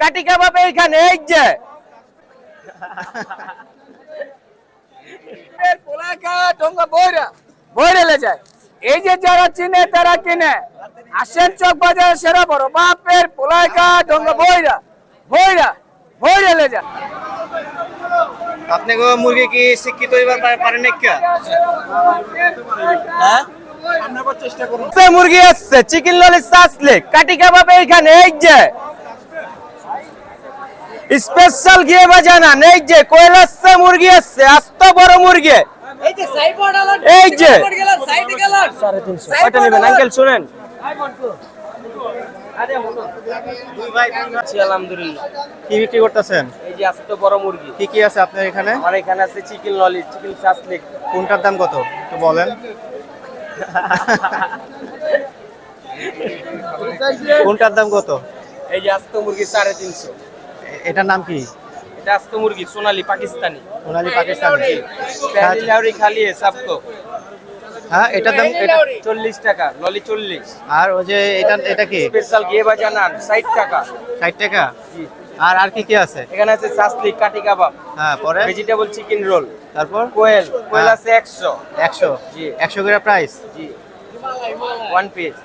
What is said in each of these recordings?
কাটি কাবাব এইখানে এই যে। বইরে। যায়। এই যে যারা চিনে তারা কিনে। আসেন চক বাজার সেরা বড়। বাপের পোলাকা ডঙ্গা বইরা। বইরা বইরে যায়। আপনি মুরগি কি শিক্ষিত হইবার পারেন হ্যাঁ? মুরগি আসছে চিকেন ললিস আসলে। কাটি কাবাব এইখানে এই যে। স্পেশাল গিয়ে বাজানা। এই যে কোয়েল আসছে মুরগি আসছে আস্ত বড় মুরগি। এই যে নেবেন আঙ্কেল শুনেন দুই ভাই দুই ভাই। আছি আলহামদুলিল্লাহ। কি বিক্রি করতেছেন? এই যে আস্ত বড় মুরগি। কি কি আছে আপনার এখানে? আমার এখানে আছে চিকেন ললিস চিকেন সাসলিক কোনটার দাম কত? একটু বলেন। কোনটার দাম কত? এই যে আস্ত মুরগি সাড়ে তিনশো। এটার নাম কি? এটা আস্ত মুরগি সোনালি পাকিস্তানি। সোনালি পাকিস্তান। লাউরি খালি সাবতো হ্যাঁ এটার দাম এটা চল্লিশ টাকা ললি চল্লিশ। আর ওই যে এটা এটা কি? স্পেশাল গিয়ে বাজানান ষাট টাকা। ষাট টাকা? জি। আর আর কি কি আছে? এখানে আছে সাসলিক কাটি কাবাব। হ্যাঁ পরে? ভেজিটেবল চিকেন রোল তারপর? কোয়েল। কোয়েল হ্যাঁ। আছে একশো। একশো? জি। একশো করে প্রাইস জি। ওয়ান পিস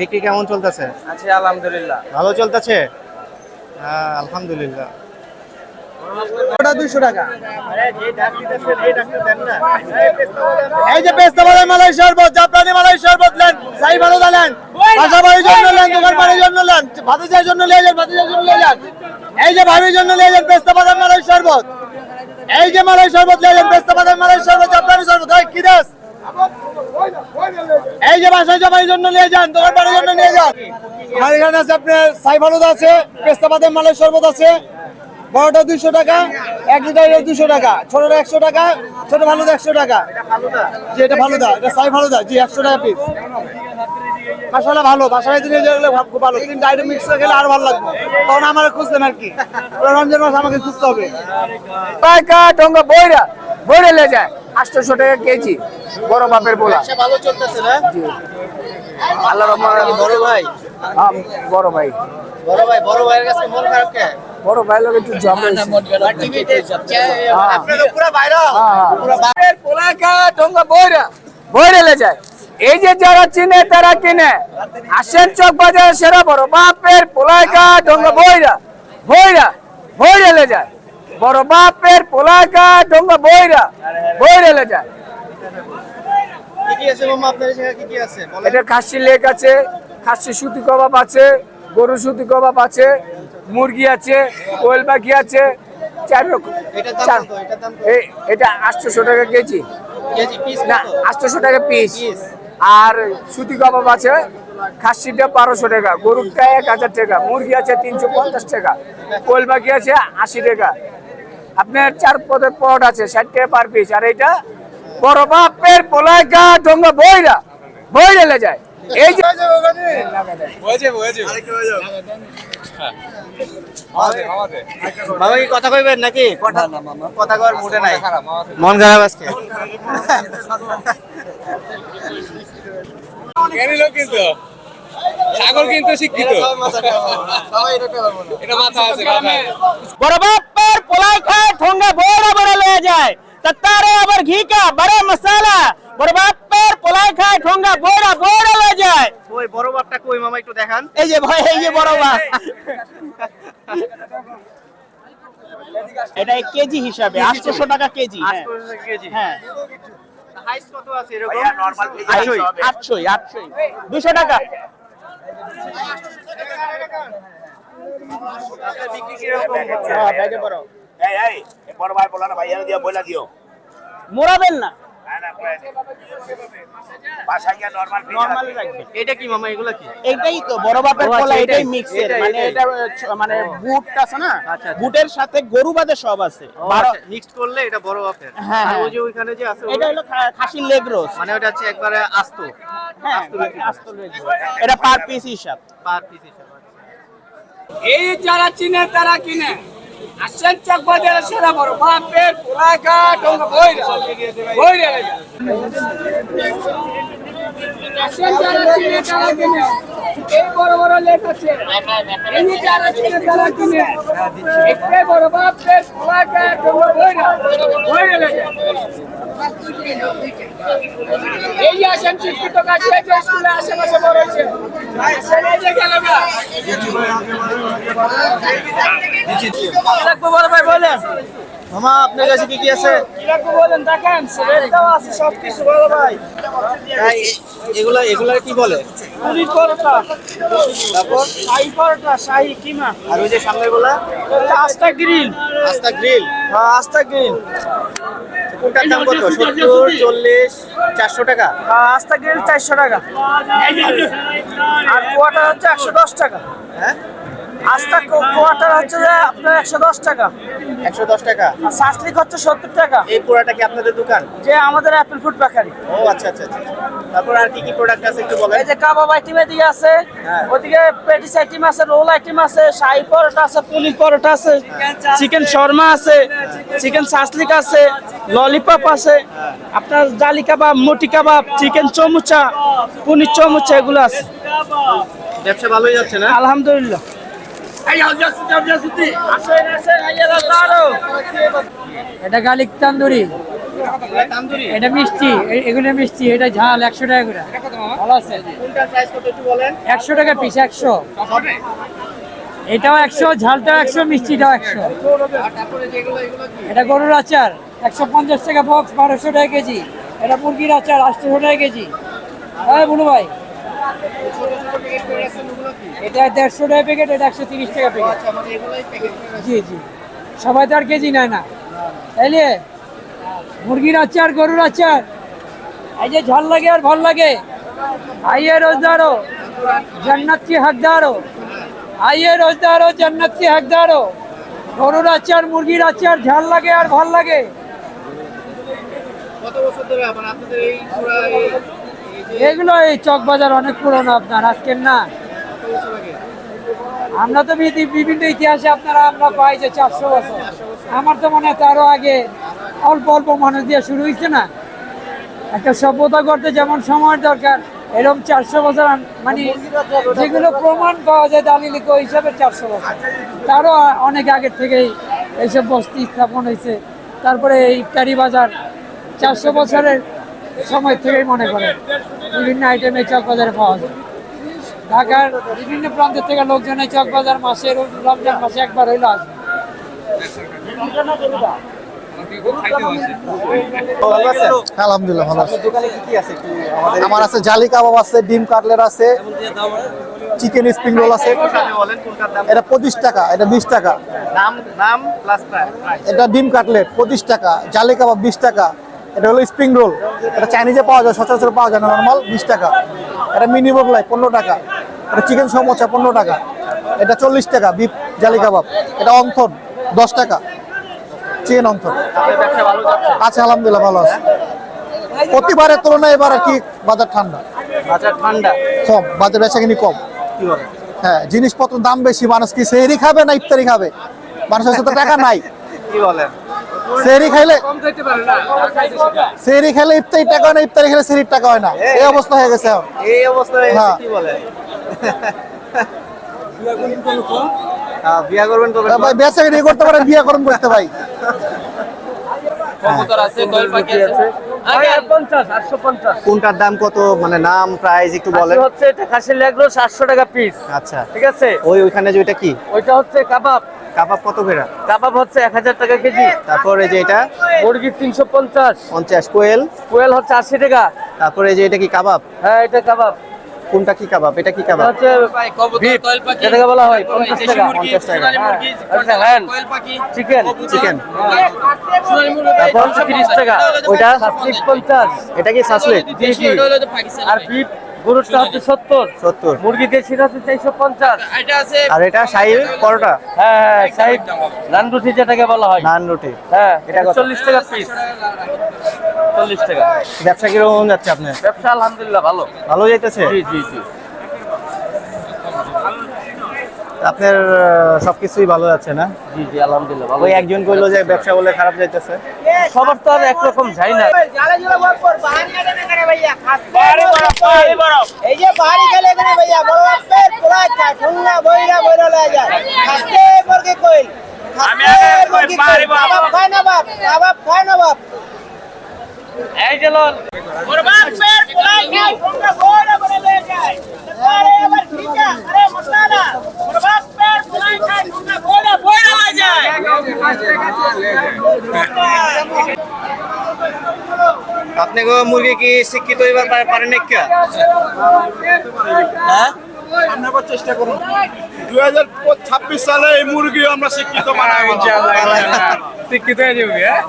বিক্রি কেমন চলতেছে? আছে আলহামদুলিল্লাহ। ভালো চলতেছে? হ্যাঁ আলহামদুলিল্লাহ। ওটা দুইশো টাকা। এই যে পেস্তা মালাই শরবত জাফরানি মালাই শরবত নেন সাই ভালো নেন। জন্য নেন জন্য নেন ভাতিজার জন্য নিয়ে যান ভাতিজার জন্য নিয়ে যান। এই যে ভাবির জন্য নিয়ে যান মালাই শরবত। এই যে মালাই শরবত নিয়ে যান পেস্তা বাদাম মালাই শরবত জাফরানি শরবত। কি দাস? এই যে বাসায় জমাইয়ের জন্য নিয়ে যান দোকান বাড়ির জন্য নিয়ে যান। আমার এখানে আছে আপনার সাই ভালুদা আছে পেস্তা বাদাম মালাই শরবত আছে। বড়টা দুইশো টাকা এক লিটারের দুশো টাকা ছোটটা একশো টাকা ছোট ভালুদা একশো টাকা। জি এটা ভালুদা এটা সাই ভালুদা জি একশো টাকা পিস মশলা ভালো বাসায় দিনে গেলে খুব ভালো। তিনটা আইটেম মিক্স করে খেলে আরও ভালো লাগবে। তখন আমার খুঁজতেন আর কি। ওরা রমজান মাস আমাকে খুঁজতে হবে। টাকা টঙ্গা বইরা বইরে লে যায়। আটশোশো টাকা কেজি বড় বাপের পোলা। ভালো চলতেছে না? আল্লাহ রহমান বড় ভাই? হ্যাঁ, বড় ভাই। বড় ভাই বড় ভাইয়ের কাছে মন খারাপ কে? বড় ভাই লোক একটু জব আপনারা পুরো বাইরে বাপের পোলাকা টঙ্গা বইরা বইরে লে যায়। এই যে যারা চিনে তারা কিনে। আসেন চক বাজার সেরা বড়। বাপের পোলাকা টঙ্গা বইরা বইরা বইরে লে যায়। বড় বাপের পোলাকা টঙ্গা বইরা। বইরে লে যায় এটা খাসি লেক আছে খাসি সুতি কবাব আছে গরু সুতি কবাব আছে মুরগি আছে কোয়েল পাখি আছে চার রকম। এটা আটশোশো টাকা কেজি। না আটশোশো টাকা পিস আর সুতি কবাব আছে খাসিটা বারোশো টাকা গরুটা এক হাজার টাকা মুরগি আছে তিনশো পঞ্চাশ টাকা কোয়েল পাখি আছে আশি টাকা। আপনার চার পদের পট আছে ষাট টাকা পার পিস আর এটা বড় বাপের পোলাইকা ডোঙ্গা বইরা বইরে লে যায়। এই যে বাবা কি কথা কইবেন নাকি? কথা কথা মুডে নাই। মন খারাপ আজকে? সাগর কিন্তু। শিক্ষিত। এটা মাথা আছে মাথায়। বড় বাপের পোলাইকা ঠোঙ্গা বড় বড় লে যায় তারে আবার ঘি কা বড় মশলা বড় বাপের পোলাইকা ঠোঙ্গা বড় বড় লে যায় ওই বড় বাপটা কই মামা একটু দেখান এই যে ভাই এই যে বড় বাপ এটা কেজি হিসাবে আটশোশো টাকা কেজি হ্যাঁ। 800 কেজি। হ্যাঁ। হাইস কত আছে এরকম? নরমাল আটশোই আটশোই আটশোই। দুশো টাকা বিক্রি কীরকম হচ্ছে? হ্যাঁ, ব্যাগে বড়। এই এই এ বড় ভাই বলা না ভাই এনে দিয়া বইলা দিও। মোড়াবেন না। না না কয়ে দিও। বাসায় গিয়া নরমাল নরমাল রাখবেন এটা কি মামা এগুলা কি? এইটাই তো বড় বাপের ও আচ্ছা, এটাই এটাই। মিক্সের মানে এটা মানে বুট আছে না আচ্ছা, আচ্ছা। বুটের সাথে গরু বাদে সব আছে। মিক্সড করলে এটা বড় বাপের। হ্যাঁ, হ্যাঁ। ওই যে ওইখানে যে আছে এটা হলো খাসির লেগ রোস্ট। মানে ওটা হচ্ছে একবারে আস্ত। হ্যাঁ আস্ত। এটা পার পিস হিসাব। পার পিস হিসাবে এই যারা চিনে তারা কিনে। আসেন চক বাজারে সেরা বড়? বাপের টঙ্গা বইরা। বইরা যারা চিনে তারা কিনে। এই বড় বড় লেট আছে। এই যে যারা কিনে তারা কিনে। একটাই বড় বাপ পেট খোলাটা তোমরা বইরা বইরা লেগে এই আসেন শিক্ষিত কাজ হয়েছে স্কুলে আশেপাশে বড় হয়েছে। বড় ভাই বলেন। মামা আপনার কাছে কি কি আছে? কি লাগবে বলেন দেখেন রেটটাও আছে সব কিছু বড় ভাই এগুলা এগুলা কি বলে? পুরি পরোটা। তারপর? শাহি পরোটা শাহি কিমা। আর ওই যে সামনেরগুলা আস্তা গ্রিল। আস্তা গ্রিল। হ্যাঁ আস্তা গ্রিল। কোনটার দাম কত? সত্তর চল্লিশ চারশো টাকা? হ্যাঁ আস্তা গ্রিল চারশো টাকা। আর কোয়াটার হচ্ছে একশো দশ টাকা। হ্যাঁ? আস্তা কোয়াটার হচ্ছে যে আপনার একশো দশ টাকা। একশো দশ টাকা? আর সাসলিক হচ্ছে সত্তর টাকা। এই পোড়াটা কি আপনাদের দোকান? যে আমাদের অ্যাপেল ফুড বেকারি। ও আচ্ছা আচ্ছা আচ্ছা তারপর আর কি কি প্রোডাক্ট আছে একটু বলেন? এই যে কাবাব আইটেম এদিকে আছে হ্যাঁ। ওদিকে পেটিস আইটেম আছে রোল আইটেম আছে শাহি পরোটা আছে পনির পরোটা আছে চিকেন শর্মা আছে চিকেন সাসলিক আছে ললিপপ আছে আপনার জালি কাবাব মটি কাবাব চিকেন চমুচা পনির চমুচা এগুলো আছে। ব্যবসা ভালোই যাচ্ছে না? আলহামদুলিল্লাহ আসেন, আসেন, আইয়ারা তারও। এটা গার্লিক তান্দুরি। এটা মিষ্টি এগুলো মিষ্টি, এটা ঝাল, একশো টাকা করে। একশো টাকা পিস একশো। এটাও একশো, ঝালটাও একশো, মিষ্টিটাও একশো। এটা গরুর আচার, একশো পঞ্চাশ টাকা বক্স বারোশো টাকা কেজি। এটা মুরগির আচার, আটশোশো টাকা কেজি। হ্যাঁ বলু ভাই। এটা দেড়শো টাকা প্যাকেট একশো তিরিশ টাকা প্যাকেট আচ্ছা, মানে জি জি। সবাই তো আর কেজি নেয় না। তাইলে মুরগির আছে আর গরুর আচার। এই যে ঝাল লাগে আর ভালো লাগে। আইয়ে রোজদারো জান্নাত কি হকদারো আইয়ে রোজদারো জান্নাত কি গরুর আছে আর মুরগির আছে আর ঝাল লাগে আর ভালো লাগে। কত বছর ধরে আপনাদের এই এগুলো এই চক বাজার অনেক পুরনো আপনার, আজকের না। আমরা তো বিভিন্ন ইতিহাসে আপনারা আমরা পাই যে চারশো বছর। আমার তো মনে হয় তারও আগে অল্প অল্প মানুষ দিয়ে শুরু হয়েছে না। একটা সভ্যতা করতে যেমন সময় দরকার, এরকম চারশো বছর মানে যেগুলো প্রমাণ পাওয়া যায় দালিলিক ওই হিসাবে চারশো বছর। তারও অনেক আগের থেকেই এইসব বস্তি স্থাপন হয়েছে। তারপরে এই ইফতারি বাজার, চারশো বছরের সময় থেকেই মনে করেন বিভিন্ন আইটেম এই চক বাজারে পাওয়া যায়। ঢাকার বিভিন্ন প্রান্ত থেকে লোকজন এই চক বাজার মাসে রমজান মাসে একবার হইল আসবে। আলহামদুলিল্লাহ ভালো আছে। দোকানে কি কি আছে একটু আমাদের আমার আছে জালি কাবাব আছে ডিম কাটলেট আছে চিকেন স্প্রিং রোল আছে। এটা পঁচিশ টাকা এটা বিশ টাকা। নাম নাম প্লাস প্রাইস এটা ডিম কাটলেট পঁচিশ টাকা। জালি কাবাব বিশ টাকা। এটা হলো স্প্রিং রোল এটা চাইনিজে পাওয়া যায় সচরাচর পাওয়া যায় না নর্মাল বিশ টাকা। এটা মিনি মোগলাই পনেরো টাকা। এটা চিকেন সমোসা পনেরো টাকা। এটা চল্লিশ টাকা বিফ জালি কাবাব। এটা অন্থন দশ টাকা। চিকেন অন্থন আছে আলহামদুলিল্লাহ ভালো আছে। প্রতিবারের তুলনায় এবার আর কি বাজার ঠান্ডা। বাজার ঠান্ডা? কম বাজার বেচা কিনি কম হ্যাঁ জিনিসপত্র দাম বেশি মানুষ কি সেহরি খাবে না ইফতারি খাবে? মানুষের সাথে টাকা নাই। কি বলেন? সেহরি খাইলে সেহরি খেলে ইফতারি টাকা হয় না ইফতারি খেলে টাকা হয় না। এই অবস্থা হয়ে গেছে এখন। এই অবস্থা হয়ে গেছে হ্যাঁ। কি হ্যাঁ, বিয়া করবেন কবে ভাই বেচা কিনি করতে পারেন বিয়ে করুন করতে ভাই। কোনটার দাম কত? মানে নাম প্রাইস একটু বলেন। হচ্ছে এটা খাসির লেগলো সাতশো টাকা পিস আচ্ছা। ঠিক আছে? ওই ওইখানে যে ওইটা কি? ওইটা হচ্ছে কাবাব। কাবাব কত করে কাবাব হচ্ছে এক হাজার টাকা কেজি। তারপরে যে এটা? মুরগি তিনশো পঞ্চাশ। পঞ্চাশ কোয়েল? কোয়েল হচ্ছে আশি টাকা। তারপরে যে এটা কি কাবাব? হ্যাঁ এটা কাবাব। কোনটা কি কাবাব? এটা কি কাবাব? হচ্ছে যেটাকে বলা হয় পঞ্চাশ টাকা। পঞ্চাশ টাকা। আচ্ছা হ্যাঁ। চিকেন চিকেন তারপর হচ্ছে তিরিশ টাকা। ওইটা সাতত্রিশ পঞ্চাশ। এটা কি সাসলেট জি জি আর বিফ গরুটা হচ্ছে সত্তর। সত্তর। মুরগি দেশি হচ্ছে চারশো পঞ্চাশ। আর এটা শাহি পরোটা? হ্যাঁ হ্যাঁ নানরুটি যেটাকে বলা হয়। নান রুটি হ্যাঁ এটা চল্লিশ টাকা পিস চল্লিশ টাকা। ব্যবসা কীরকম যাচ্ছে আপনার? ব্যবসা আলহামদুলিল্লাহ ভালো। ভালো যাইতেছে? জি জি জি। আপনার সবকিছুই ভালো যাচ্ছে না? জি জি আলহামদুলিল্লাহ ভালো ওই একজন কইলো যে ব্যবসা বলে খারাপ যাইতেছে। সবার তো আর একরকম যাই না এই যে বাড়ি গেলে এখানে ভাইয়া বড় পোলা ঠুঙ্গা বইরা বইরা লয়ে যায়। খাসতে মুরগি কইল। খাসতে মুরগি কইল। বাপ খায় না বাপ বাপ খায় না বাপ। এই যে লোন পোলা ঠুঙ্গা বইরা বইরা লয়ে যায়। আপনি গো মুরগি কি শিক্ষিত হইবার পারে- পারেন নাকি হ্যাঁ? দুই হাজার ছাব্বিশ সালে এই মুরগি আমরা শিক্ষিত বানাবো শিক্ষিত হয়ে যাবে হ্যাঁ?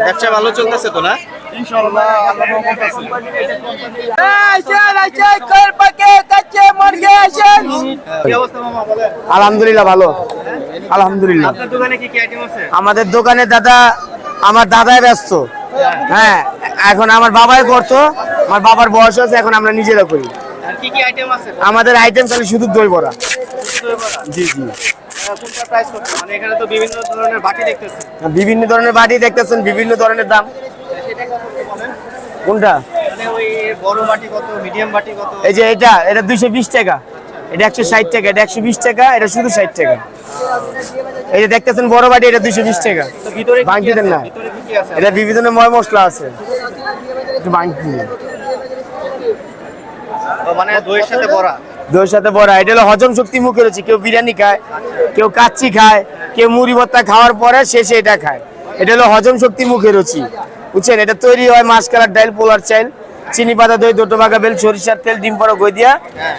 ব্যবসা ভালো চলতেছে তো না? আল্লাহ রহমত আছে। আলহামদুলিল্লাহ ভালো। আলহামদুলিল্লাহ। আপনার দোকানে কি কি আইটেম আছে? আমাদের দোকানে দাদা আমার দাদাই ব্যস্ত। হ্যাঁ এখন আমার বাবাই করতো আমার বাবার বয়স আছে এখন আমরা নিজেরা করি। আর কি কি আইটেম আছে? আমাদের আইটেম খালি শুধু দই বড়া। জি জি। কত মানে এখানে তো বিভিন্ন ধরনের বাটি দেখতেছি। বিভিন্ন ধরনের বাটি দেখতেছেন বিভিন্ন ধরনের দাম। কোনটা? মানে এই যে এটা এটা দুইশো বিশ টাকা। এটা একশো ষাট টাকা এটা একশো বিশ টাকা এটা শুধু ষাট টাকা। এই যে দেখতেছেন বড় বাটি এটা দুইশো বিশ টাকা। ভাঙতি দেন না। এটা বিভিন্ন ময় মশলা আছে। একটু ভাঙতি মানে দইয়ের সাথে বড়া? দইয়ের সাথে বড়া। এটা হলো হজম শক্তি মুখে রয়েছে কেউ বিরিয়ানি খায় কেউ কাচ্চি খায় কেউ মুড়ি ভর্তা খাওয়ার পরে শেষে এটা খায়। এটা হলো হজম শক্তি মুখে রুচি। বুঝছেন? এটা তৈরি হয় মাছ কালার ডাইল পোলার চাইল চিনি পাতা দই দুটো বাগা বেল সরিষার তেল ডিম বড়া গই দিয়া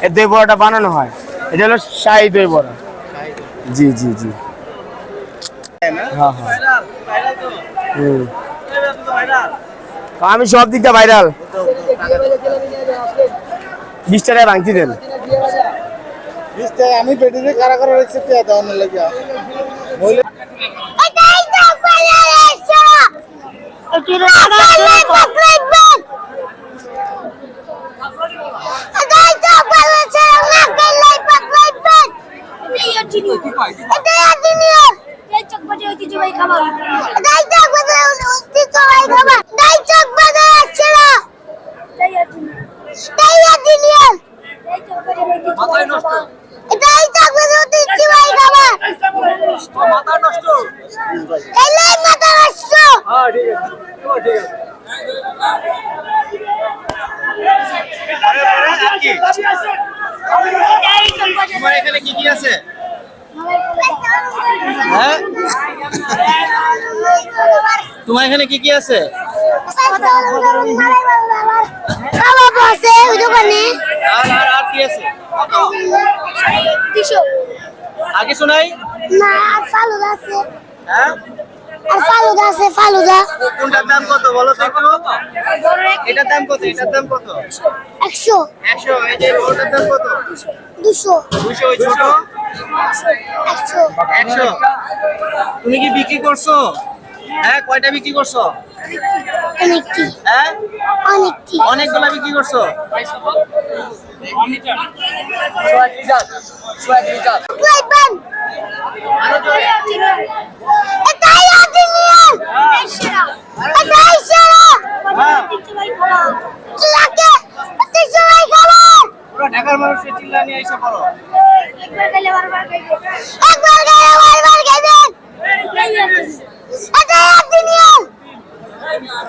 এই দই বড়াটা বানানো হয়। এটা হলো শাহী দই বড়া। জি জি জি। হ্যাঁ হ্যাঁ আমি সব দিকটা ভাইরাল। বিশ টাকায় ভাঙতি দেন। আমি বেডিনে কারা কারা রেসিপি দেওয়ার লাগে। চকবাজে ঐতিহ্যবাহী খাবার ঐতিহ্যবাহী খাবার এটাই চকবাজে আছে না এটাই আদিনি এটাই আদিনি এটাই চকবাজে ঐতিহ্যবাহী খাবার এটাই চকবাজে ঐতিহ্যবাহী খাবার এলাই মাথা নষ্ট আর কি? তোমার এখানে কি কি আছে হ্যাঁ তোমার এখানে কি কি আছে? কাবাব আছে ওই দোকানে আর আর আর কি আছে? আর কিছু নাই? না আর ফালুদা আছে। হ্যাঁ? আর ফালুদা আছে ফালুদা। কোনটার দাম কত বলো তো একটু এটার দাম কত? এটার দাম কত? এই যে দাম কত? ওই ছোট তুমি কি বিক্রি করছ? হ্যাঁ কয়টা বিক্রি করছ? অনেকটি। হ্যাঁ? অনেকটি। অনেকগুলা বিক্রি করছ? ঢাকার মানুষের চিল্লা নিয়ে এসে পড়ো। একবার গেলে বারবার একবার গেলে বারবার আদিনিয়ান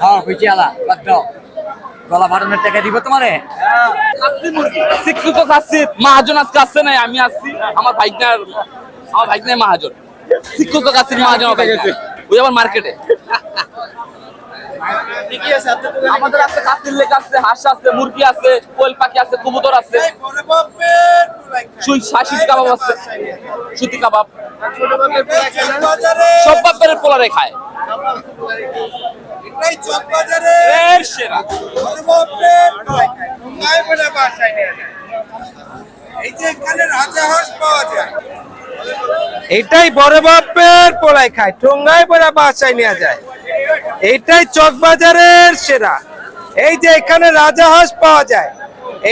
হ্যাঁ হইছে আলা, বাদ গলা বাড়ানোর টাকা দিব তোমারে? শিক্ষিত খাচ্ছি। মাহাজন আজকে আসছে নাই, আমি আসছি। আমার ভাইকনার আমার ভাইকনার মাহাজন। শিক্ষিত আসছে মাহাজন। ওই আমার মার্কেটে কি কি আছে আমাদের আছে লেক আছে হাঁস আছে মুরগি আছে কোয়েল পাখি আছে কবুতর আছে। কাবাব আছে। সুতি কাবাব? সব বাপের পোলারে খায়। এটাই চক বাজারে। এর সেরা। এই যে এখানে রাজা হাঁস পাওয়া যায়। এটাই বড় বাপের পোলাই খায়। ঠোঙ্গায় পরে বাসায় নেওয়া যায়। এইটাই চক বাজারের সেরা। এই যে এখানে রাজা হাঁস পাওয়া যায়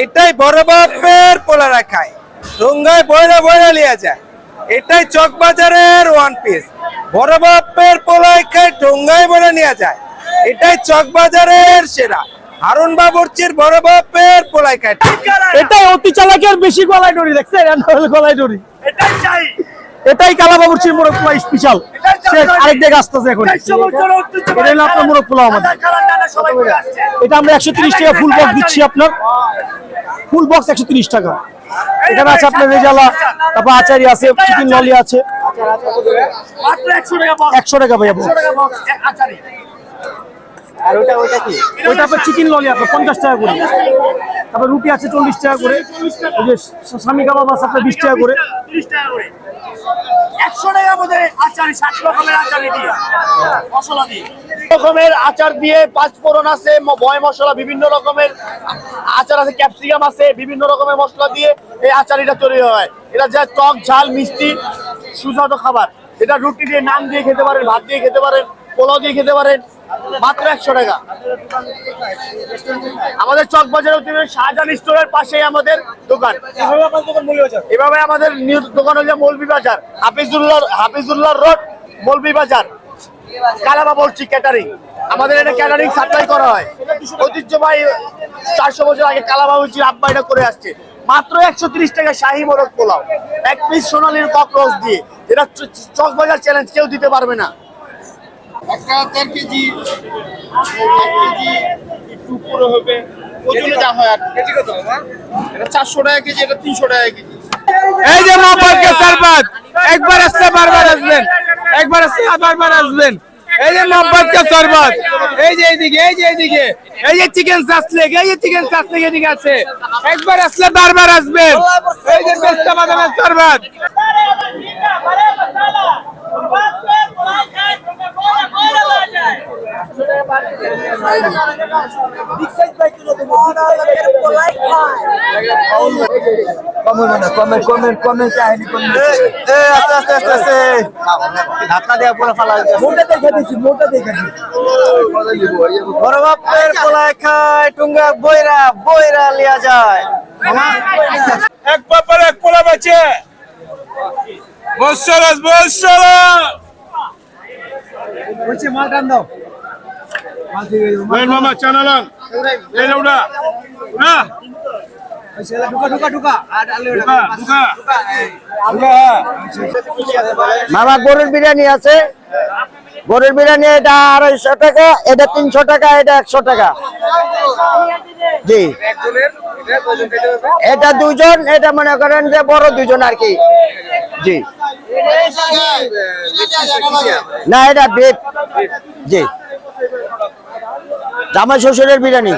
এটাই বড় বাপের পোলারা খায় ডোঙ্গায় বয়রা বয়রা লিয়া যায়। এটাই চকবাজারের ওয়ান পিস বড় বাপের পোলায় খায় ডোঙ্গায় বয়রা নিয়ে যায়। এটাই চকবাজারের সেরা। হারুন বাবুর্চির বড় বাপের পোলায় খায়। এটাই অতি চালাকের বেশি গলায় দড়ি দেখছেন? গলায় দড়ি। এটাই কালাবাবুর্চির মোরগ পোলা স্পেশাল সে আরেক দিকে আসতেছে এখন। এটা হলো আপনার মোরগ পোলা আমাদের। এটা আমরা একশো তিরিশ টাকা ফুল বক্স দিচ্ছি আপনার। ফুল বক্স একশো তিরিশ টাকা। এখানে আছে আপনার রেজালা তারপর আচারি আছে চিকেন ললি আছে। একশো টাকা ভাইয়া। আর ওটা ওটা কি? ওইটা আপনার চিকেন ললি আপনার পঞ্চাশ টাকা করে। তারপর রুটি আছে চল্লিশ টাকা করে। ওই যে স্বামী কাবাব আছে আপনার বিশ টাকা করে। একশো টাকা মধ্যে আচারি ষাট রকমের আচারি দিয়ে। মশলা দিয়ে। রকমের আচার দিয়ে পাঁচ ফোড়ন আছে ম- মশলা বিভিন্ন রকমের আচার আছে ক্যাপসিকাম আছে বিভিন্ন রকমের মশলা দিয়ে এই আচারিটা তৈরি হয়। এটা যা টক ঝাল মিষ্টি সুস্বাদু খাবার। এটা রুটি দিয়ে নান দিয়ে খেতে পারেন ভাত দিয়ে খেতে পারেন পোলাও দিয়ে খেতে পারেন। মাত্র একশো টাকা। আমাদের চক বাজার শাহজাহান স্টোরের পাশেই আমাদের দোকান। এভাবে আমাদের দোকান বাজার? নিউ হচ্ছে মৌলভী বাজার হাফিজুল্লাহ হাফিজুল্লাহ রোড মৌলভী বাজার। কালাবা বলছি ক্যাটারিং আমাদের এটা ক্যাটারিং সাপ্লাই করা হয়। ঐতিহ্যবাহী চারশো বছর আগে কালাবা বলছি আব্বা এটা করে আসছে। মাত্র একশো ত্রিশ টাকা শাহী মোরগ পোলাও। এক পিস সোনালির ককরোচ দিয়ে। যেটা চ- চ- চকবাজার চ্যালেঞ্জ কেউ দিতে পারবে না। একটা দেড় কেজি এক কেজি একটু উপরে হবে। ওজনে যা হয় আর কেজি কত এটা চারশো টাকা কেজি এটা তিনশো টাকা কেজি। এই যে মোহাম্মদকে সারবাদ একবার আসলে বারবার আসবেন একবার আসলে বারবার আসবেন। এই যে মোহাম্মদকে সরবত এই যে এইদিকে এই যে এইদিকে এই যে চিকেন সাসলেক এই যে চিকেন সাসলেক এদিকে আছে একবার আসলে বারবার আসবেন এই যে পেস্তা বাদামের এক বাপার এক পোলা বাচ্চা বৎসরাস বৎসরাস বলছে মাল টান দাও। দুকা দুকা মামা গরুর বিরিয়ানি আছে। গরুর বিরিয়ানি এটা আড়াইশো টাকা এটা তিনশো টাকা এটা একশো টাকা। জি। এটা দুজন এটা মনে করেন যে বড় দুজন আর কি। জি। না এটা বেপ জি। জামাই শ্বশুরের বিরিয়ানি।